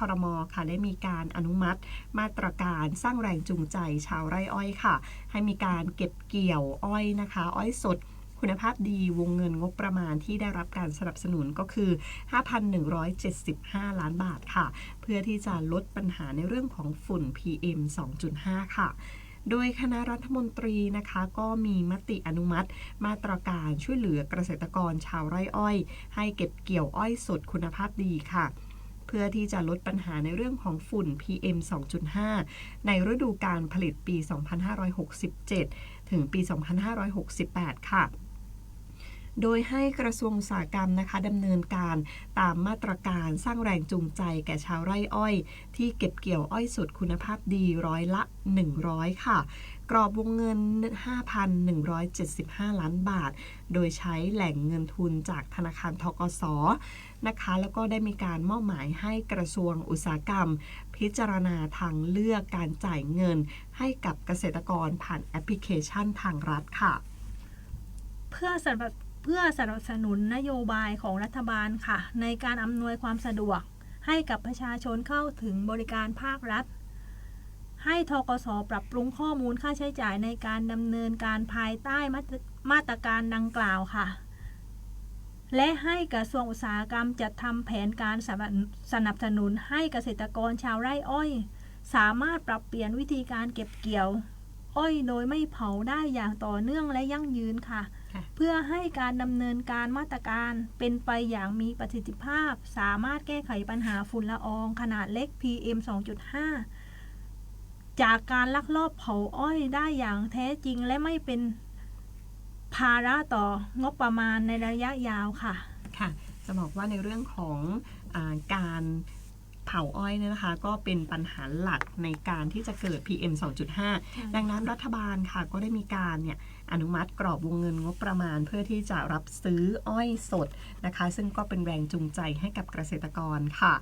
คอรมอค่ะได้มีการอนุมัติ มาตรการสร้างแรงจูงใจชาวไร่อ้อยค่ะ ให้มีการเก็บเกี่ยวอ้อยนะคะ อ้อยสดคุณภาพดีวงเงินงบประมาณที่ได้รับการสนับสนุนก็คือ 5,175 ล้านบาทค่ะ เพื่อที่จะลดปัญหาในเรื่องของฝุ่น PM 2.5 ค่ะโดยคณะรัฐมนตรีนะคะก็มีมติอนุมัติ มาตรการช่วยเหลือเกษตรกรชาวไร่อ้อย ให้เก็บเกี่ยวอ้อยสดคุณภาพดีค่ะ พื่อที่จะลดปัญหาในเรื่องของฝุ่น PM 2.5 ในฤดูการผลิตปี 2567 ถึงปี 2568 ค่ะโดยให้กระทรวงอุตสาหกรรมนะคะดำเนินการตามมาตรการสร้างแรงจูงใจแก่ชาวไร่อ้อย ที่เก็บเกี่ยวอ้อยสดคุณภาพดีร้อยละ 100 ค่ะ กรอบวงเงิน 5,175 ล้านบาท โดยใช้แหล่งเงินทุนจากธนาคารทกสนะคะ แล้วก็ได้มีการมอบหมายให้กระทรวงอุตสาหกรรม พิจารณาทางเลือกการจ่ายเงิน ให้กับเกษตรกรผ่านแอปพลิเคชันทางรัฐค่ะ เพื่อสนับเพื่อสนับสนุนนโยบายของรัฐบาลค่ะ ในการอำนวยความสะดวก ให้กับประชาชนเข้าถึงบริการภาครัฐ ให้ทกสปรับปรุงข้อมูลค่าใช้จ่ายในการดำเนินการภายใต้มาตรมาตรการดังกล่าวค่ะ และให้กระทรวงอุตสาหกรรมจัดทำแผนการสนับสนับสนุนให้เกษตรกรชาวไร่อ้อย สามารถปรับเปลี่ยนวิธีการเก็บเกี่ยว อ้อยโดยไม่เผาได้อย่างต่อเนื่องและยั่งยืนค่ะค่ะเพื่อให้การดำเนินการมาตรการเป็นไปอย่างมีประสิทธิภาพ สามารถแก้ไขปัญหาฝุ่นละอองขนาดเล็ก PM 2.5 จากการลักลอบเผาอ้อยได้อย่างแท้จริงและไม่เป็นภาระต่องบประมาณในระยะยาวค่ะ ค่ะ จะบอกว่าในเรื่องของอาการเผาอ้อยเนี่ยนะคะ ก็เป็นปัญหาหลักในการที่จะเกิด PM 2.5 ดังนั้นรัฐบาลค่ะก็ได้มีการเนี่ยอนุมัติกรอบวงเงินงบประมาณ เพื่อที่จะรับซื้ออ้อยสดนะคะ ซึ่งก็เป็นแรงจูงใจให้กับเกษตรกรค่ะ